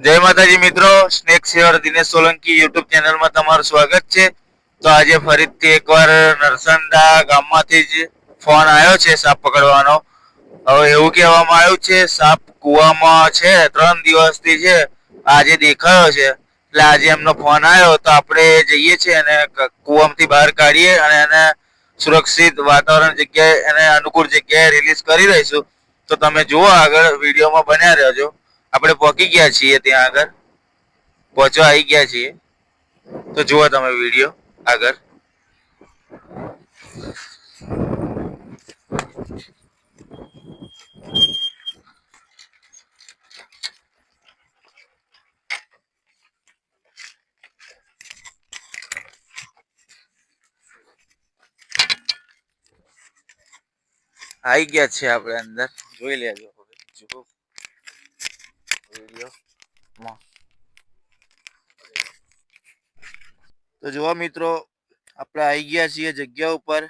જય માતાજી મિત્રો, snake saver Dinesh Solanki YouTube ચેનલમાં તમારું સ્વાગત છે. તો આજે ફરીથી એકવાર નરસંદા ગામમાંથી જ ફોન આવ્યો છે સાપ પકડવાનો. હવે એવું કહેવામાં આવ્યું છે, સાપ કૂવામાં છે, ત્રણ દિવસથી છે, આજે દેખાયો છે. એટલે આજે એમનો ફોન આવ્યો, તો આપણે જઈએ છીએ અને કૂવામાંથી બહાર કાઢીએ અને એને સુરક્ષિત વાતાવરણ જગ્યાએ, એને અનુકૂળ જગ્યાએ રિલીઝ કરી દઈશું. તો તમે જુઓ આગળ વિડીયોમાં બન્યા રહેજો. આપણે પહોંચી ગયા છીએ ત્યાં આગળ. પહોંચવા આવી ગયા છીએ. તો જુઓ તમે વીડિયો આગળ. આવી ગયા છે આપણે અંદર. જોઈ લેજો જુઓ. વિડીયોમાં જુઓ મિત્રો, આપણે આવી ગયા છીએ જગ્યા ઉપર.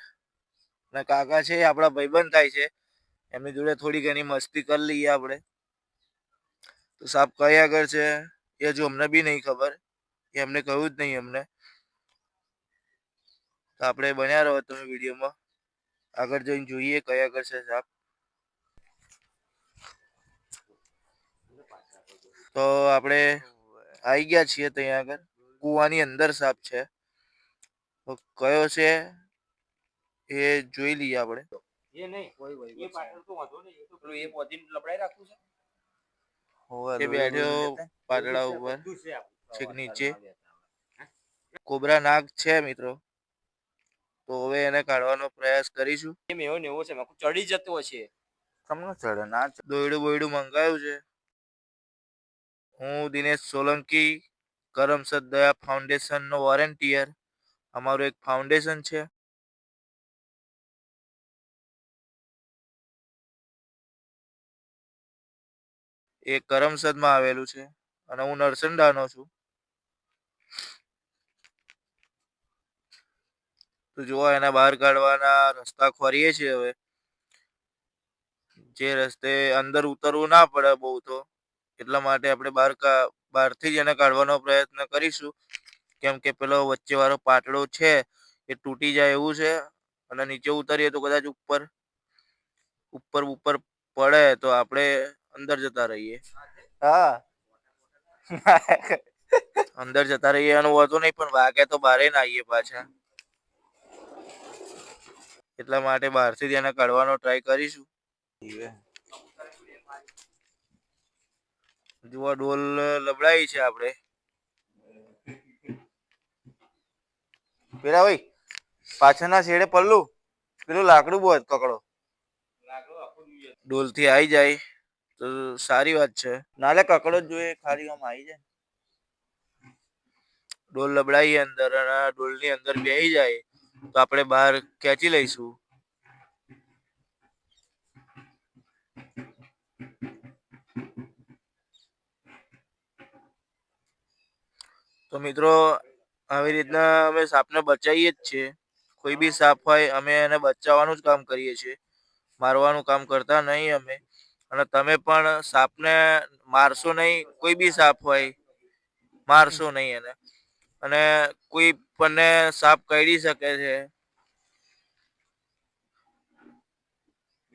અને કાકા છે આપણા ભાઈબંધ થાય છે. એમની જોડે થોડી ઘણી મસ્તી કરી લઈએ આપણે. તો સાપ કઈ આગળ છે? એ હજુ અમને બી નહીં ખબર. એ અમને કહ્યું જ નહીં અમને. તો આપણે બન્યા રહો તમે વિડીયોમાં. આગળ જઈને જોઈએ આગળ છે સાપ. તો આપણે આવી ગયા છીએ ત્યાં આગળ. કૂવાની અંદર સાપ છે. તો કયો છે એ જોઈ લઈએ આપણે. એ નહીં. એ પાછળ તો વાંધો નહીં. એ તો પેલું એ પોધીને લબડાઈ રાખવું છે. એ બેઠ્યો પાતળા ઉપર. બધું છેક નીચે. કોબરા નાગ છે મિત્રો. તો હવે એને કાઢવાનો પ્રયાસ કરીશું. એમ એવો ને એવો છે. ચડી જતો હશે. તમને ચડે ના દોયડું બોયડું મંગાવ્યું છે. હું દિનેશ સોલંકી કરમસદ દયા ફાઉન્ડેશનનો વોરેન્ટિયર અમારું એક ફાઉન્ડેશન છે. એ કરમસદમાં આવેલું છે અને હું નરસંડાનો છું. તો જુઓ એના બહાર કાઢવાના રસ્તા ખોરીએ છીએ હવે. જે રસ્તે અંદર ઉતરવું ના પડે બહુ તો. એટલા માટે આપણે બહાર કા- બહારથી જ એને કાઢવાનો પ્રયત્ન કરીશું. કેમ કે પેલો વચ્ચે વાળો પાટડો છે એ તૂટી જાય એવું છે અને નીચે ઉતરીએ તો કદાચ ઉપર ઉપર ઉપર પડે તો આપણે અંદર જતા રહીએ. હા. અંદર જતા રહીએ એનું વાંધો નહીં પણ વાગે તો બારે ના આવીએ પાછા. એટલા માટે બહારથી જ એને કાઢવાનો ટ્રાય કરીશું. જુઓ ડોલ લબડાઈ છે આપણે. પેલા ભાઈ પાછળના છેડે પલ્લું પેલું લાકડું બહુ પકડો. ડોલથી આવી જાય તો સારી વાત છે. નાલે કકડો જ જોઈએ ખાલી આમ આવી જાય. ડોલ લબડાઈ અંદર અને ડોલની અંદર બેહી જાય તો આપણે બહાર ખેંચી લઈશું. તો મિત્રો, આવી રીતના અમે સાપને બચાવીએ જ છીએ. કોઈ બી સાપ હોય, અમે એને બચાવવાનું જ કામ કરીએ છીએ. મારવાનું કામ કરતા નહીં અમે. અને તમે પણ સાપને મારશો નહીં, કોઈ બી સાપ હોય, મારશો નહીં એને. અને કોઈ પણ સાપ કરડી શકે છે,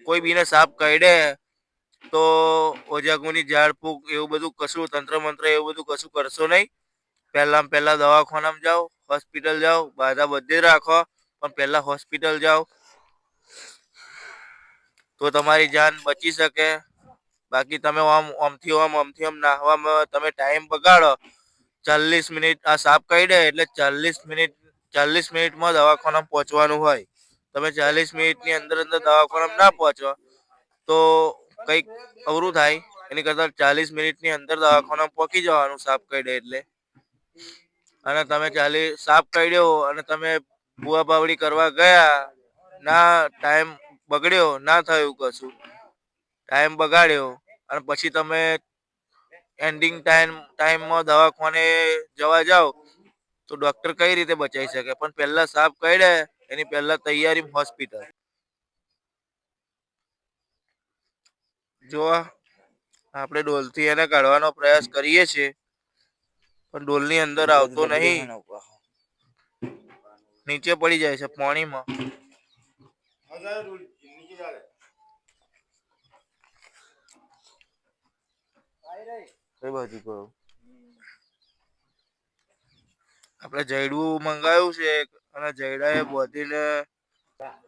કોઈ બીને સાપ કરડે તો ઓજાગુની ઝાડ ફૂંક, એવું બધું કશું તંત્ર મંત્ર એવું બધું કશું કરશો નહીં. પહેલા પહેલા દવાખાનામાં જાઓ હોસ્પિટલ જાઓ, બાધા બધે રાખો, પણ પહેલા હોસ્પિટલ જાઓ. તો તમારી જાન બચી શકે. બાકી તમે આમ, આમથી આમ આમથી આમ નાહવામાં તમે ટાઈમ બગાડો. ચાલીસ મિનિટ આ સાપ દે એટલે ચાલીસ મિનિટ, ચાલીસ મિનિટમાં દવાખાનામાં પહોંચવાનું હોય. તમે ચાલીસ મિનિટની અંદર અંદર દવાખાનામાં ના પહોંચો. તો કંઈક અવરું થાય. એની કરતા ચાલીસ મિનિટની અંદર દવાખાનામાં પહોંચી જવાનું સાપ દે એટલે. અને તમે ચાલી સાફ કરડ્યો અને તમે ભૂવા બાવડી કરવા ગયા, ના ટાઈમ બગડ્યો, ના થયું કશું. ટાઈમ બગાડ્યો અને પછી તમે એન્ડિંગ ટાઈમ ટાઈમમાં દવાખાને જવા જાઓ, તો ડોક્ટર કઈ રીતે બચાવી શકે? પણ પહેલા સાફ કાઢે એની પહેલા તૈયારી હોસ્પિટલ જો આપણે ડોલથી એને કાઢવાનો પ્રયાસ કરીએ છીએ પણ ડોલની અંદર આવતો નહીં. નીચે પડી જાય છે પાણીમાં. કઈ બાજુ ગયો આપણે જૈડું મંગાવ્યું છે અને જયડાએ બોધીને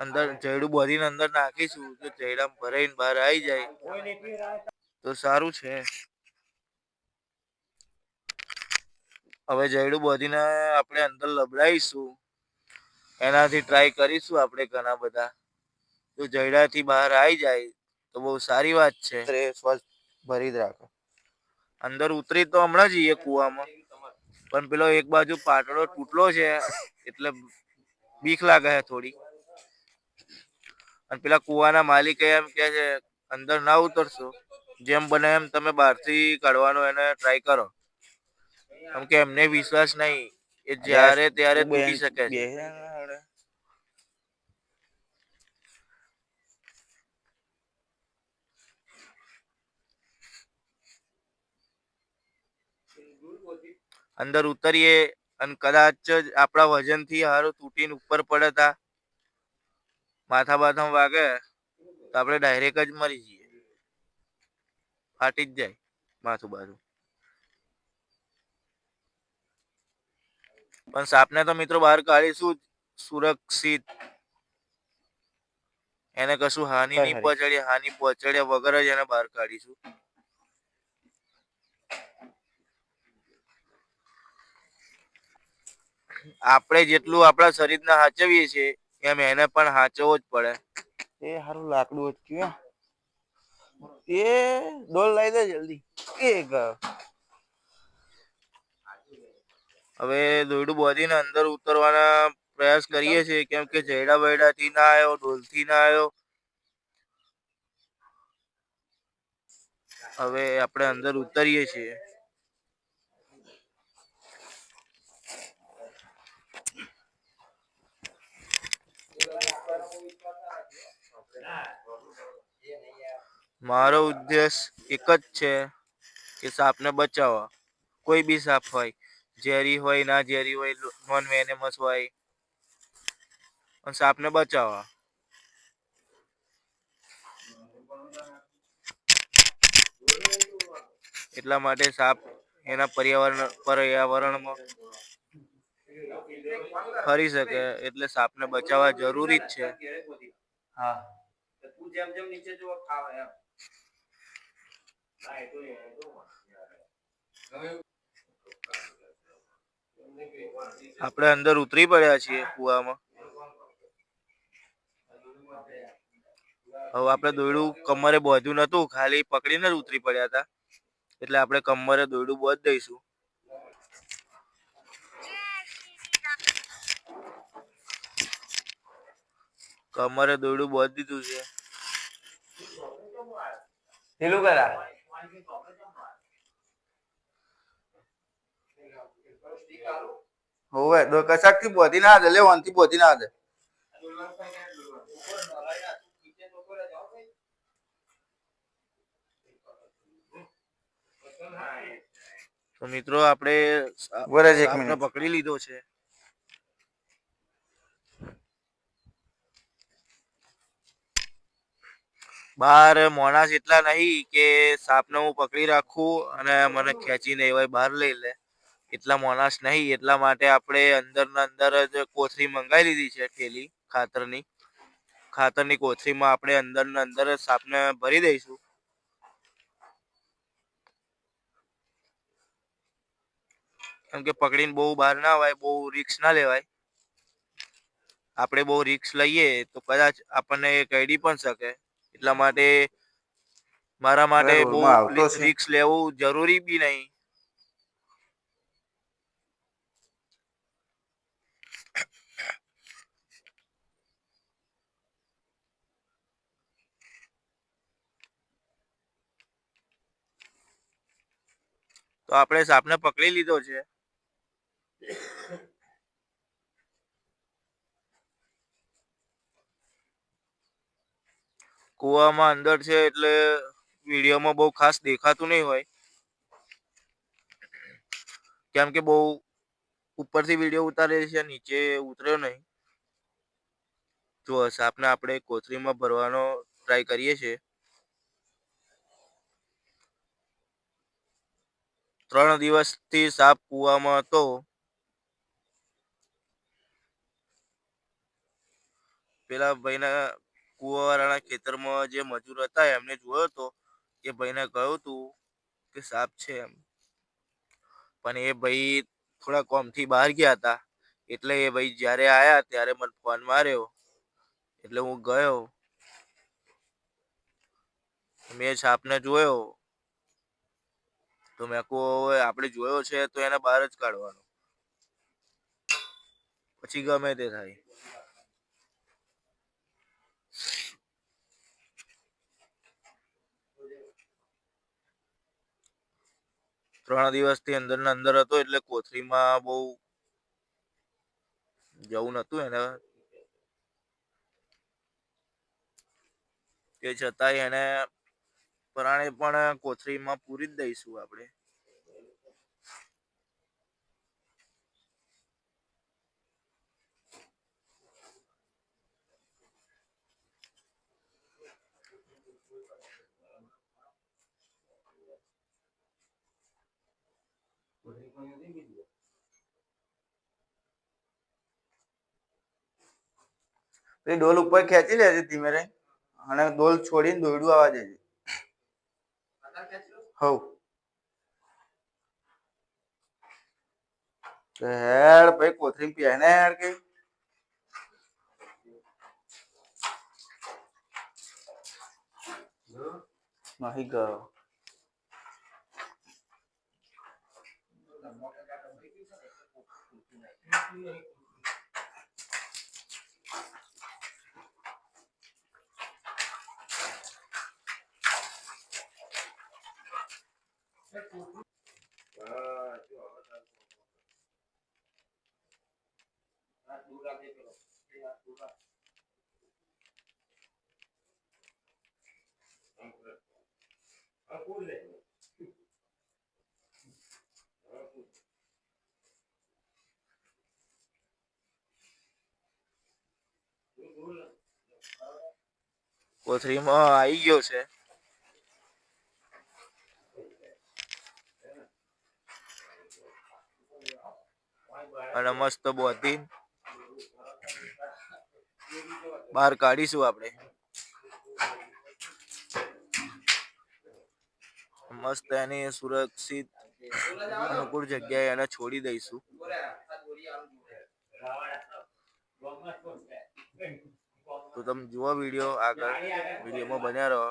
અંદર જયડું બોધીને અંદર નાખીશું તો જયડા ભરાઈને બહાર આવી જાય. તો સારું છે. હવે જયડું બોધીને આપણે અંદર લબડાવીશું એનાથી ટ્રાય કરીશું આપણે ઘણા બધા. જો જયડાથી બહાર આવી જાય તો બહુ સારી વાત છે. સ્વચ્છ ભરી જ રાખો. અંદર ઉતરી તો હમણાં જઈએ કુવામાં. પણ પેલો એક બાજુ પાટડો તૂટલો છે એટલે બીક લાગે છે થોડી. અને પેલા કુવાના માલિકે એમ કે છે અંદર ના ઉતરશો. જેમ બને એમ તમે બહારથી કાઢવાનો એને ટ્રાય કરો. કેમ કે એમને વિશ્વાસ નહીં એ જ્યારે ત્યારે તૂટી શકે છે. અંદર ઉતરીએ અને કદાચ જ આપણા વજનથી હારો તૂટીને ઉપર પડે તા. માથા બાથા વાગે તો આપણે ડાયરેક્ટ જ મરી જઈએ. ફાટી જ જાય માથું બાથું. પણ સાપને તો મિત્રો બહાર કાઢીશું સુરક્ષિત. એને કશું હાનિ નહીં. પહોંચાડીએ હાનિ પહોંચાડ્યા વગર જ એને બહાર કાઢીશું. આપણે જેટલું આપણા શરીરને સાચવીએ છીએ એમ એને પણ સાચવવો જ પડે. એ હારું લાકડું અટક્યું એ ડોલ લઈ દે જલ્દી. એ ગયો હવે દોયડું બોધીને અંદર ઉતરવાના પ્રયાસ કરીએ છીએ, કેમ કે જૈડા થી ના આવ્યો, ઢોલથી ના આવ્યો. હવે આપણે અંદર ઉતરીએ છીએ. મારો ઉદ્દેશ એક જ છે કે સાપને બચાવવા. કોઈ બી સાપ હોય. ઝેરી હોય, ના ઝેરી હોય નોન વેનેમસ હોય. પણ સાપને બચાવવા એટલા માટે સાપ એના પર્યાવરણ, પર્યાવરણમાં ફરી શકે, એટલે સાપને બચાવવા જરૂરી જ છે. હા. આપણે અંદર ઉતરી પડ્યા છીએ કુવામાં. હવે આપણે દોયડું કમરે બોધ્યું નતું ખાલી પકડીને જ ઉતરી પડ્યા હતા. એટલે આપણે કમરે દોયડું બોધ દઈશું. કમરે દોયડું બોધ દીધું છે. ઢીલું કરા. હોવે દો કશાકથી બોધી ના દે લે વનથી બોધી ના દે. તો મિત્રો આપણે વરજ એક મિનિટ. પકડી લીધો છે. બહાર મોણાસ એટલા નહીં કે સાપને હું પકડી રાખું અને મને ખેંચીને હોય બહાર લઈ લે. એટલા મોણાસ નહીં એટલા માટે આપણે અંદર ને અંદર જ કોથળી મંગાવી લીધી છે થેલી ખાતરની. ખાતરની કોથળીમાં આપણે અંદરના અંદર જ સાપને ભરી દઈશું. કેમ કે પકડીને બહુ બહાર ના હોય બહુ રિક્સ ના લેવાય. આપણે બહુ રિક્સ લઈએ તો કદાચ આપણને એ પણ શકે. એટલા માટે મારા માટે બહુ રિક્સ લેવું જરૂરી બી નહીં. તો આપણે સાપને પકડી લીધો છે. કુવામાં અંદર છે એટલે વિડીયોમાં બહુ ખાસ દેખાતું નહીં હોય. કેમ કે બહુ ઉપરથી વીડિયો ઉતારે છે, નીચે ઉતર્યો નહીં. જો સાપને આપણે કોથળીમાં ભરવાનો ટ્રાય કરીએ છીએ. ત્રણ દિવસથી સાપ કૂવામાં હતો. પેલા ભાઈના કુવાવાળાના ખેતરમાં જે મજૂર હતા, એમને જોયો હતો એ ભાઈને કહ્યું હતું કે સાપ છે એમ. પણ એ ભાઈ થોડા કોમથી બહાર ગયા હતા. એટલે એ ભાઈ જ્યારે આયા ત્યારે મને ફોન માર્યો. એટલે હું ગયો. મેં સાપને જોયો. તો મેં આપણે જોયો છે તો એને બહાર જ કાઢવાનો. પછી ગમે તે થાય. ત્રણ દિવસથી અંદર ને અંદર હતો એટલે કોથળીમાં બહુ જવું નતું એને. તે છતાંય એને પરાણે પણ કોથળીમાં પૂરી જ દઈશું આપણે. ડોલ ઉપર ખેંચી લેજે ધીમે અને ડોલ છોડીને દોરડું આવવા દેજે. હવ તો હેડ ભાઈ કોથળી પહેને હેડ કે માં આવી ગયો છે. અને મસ્ત બોધી બહાર કાઢીશું આપણે. મસ્ત એને સુરક્ષિત અનુકૂળ જગ્યાએ એને છોડી દઈશું. તો તમે જુઓ વીડિયો આગળ. વિડીયોમાં બન્યા રહો.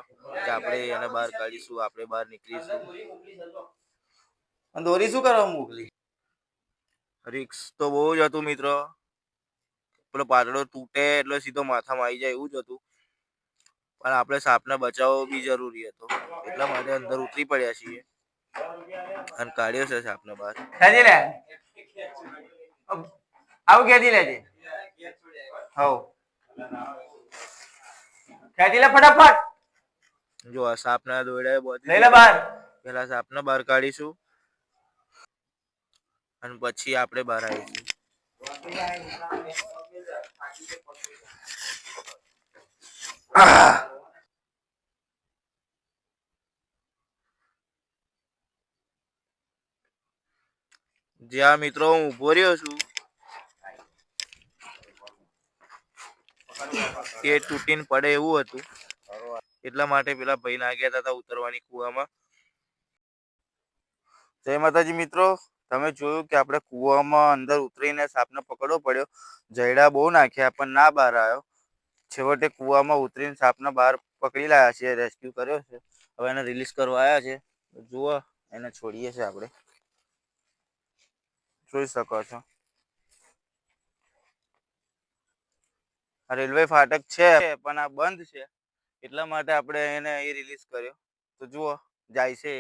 કે આપણે એને બહાર કાઢીશું આપણે બહાર નીકળીશું. દોરી શું કરવા મોકલી? રિક્સ તો બહુ જ હતું મિત્રો. પેલો પાતળો તૂટે એટલે સીધો માથામાં આવી જાય એવું જ હતું. પણ આપણે સાપને બચાવવો બી જરૂરી હતો. એટલા માટે અંદર ઉતરી પડ્યા છીએ. અને કાઢ્યો છે સાપને બહાર. ખેંચી લે. આવું ખેંચી લેજે હવ. ખેંચી લે ફટાફટ. જો આ સાપના દોરડા લઈ લે બહાર. પેલા સાપને બહાર કાઢીશું. અને પછી આપણે બહાર આવીશું. જ્યાં મિત્રો હું ઊભો રહ્યો છું, એ તૂટીને પડે એવું હતું. એટલા માટે પેલા ભાઈ ના ગયા હતા ઉતરવાની કુવામાં. જય માતાજી મિત્રો. તમે જોયું કે આપણે કૂવામાં અંદર ઉતરીને સાપને પકડવો પડ્યો. જયડા બહુ નાખ્યા, પણ ના બહાર આવ્યો. છેવટે કૂવામાં ઉતરીને સાપને બહાર પકડી લાયા છે રેસ્ક્યુ કર્યો છે. હવે એને રિલીઝ કરવા આવ્યા છે. જુઓ, એને છોડીએ છીએ આપણે. જોઈ શકો છો. આ રેલવે ફાટક છે, પણ આ બંધ છે. એટલા માટે આપણે એને એ રિલીઝ કર્યો. તો જુઓ, જાય છે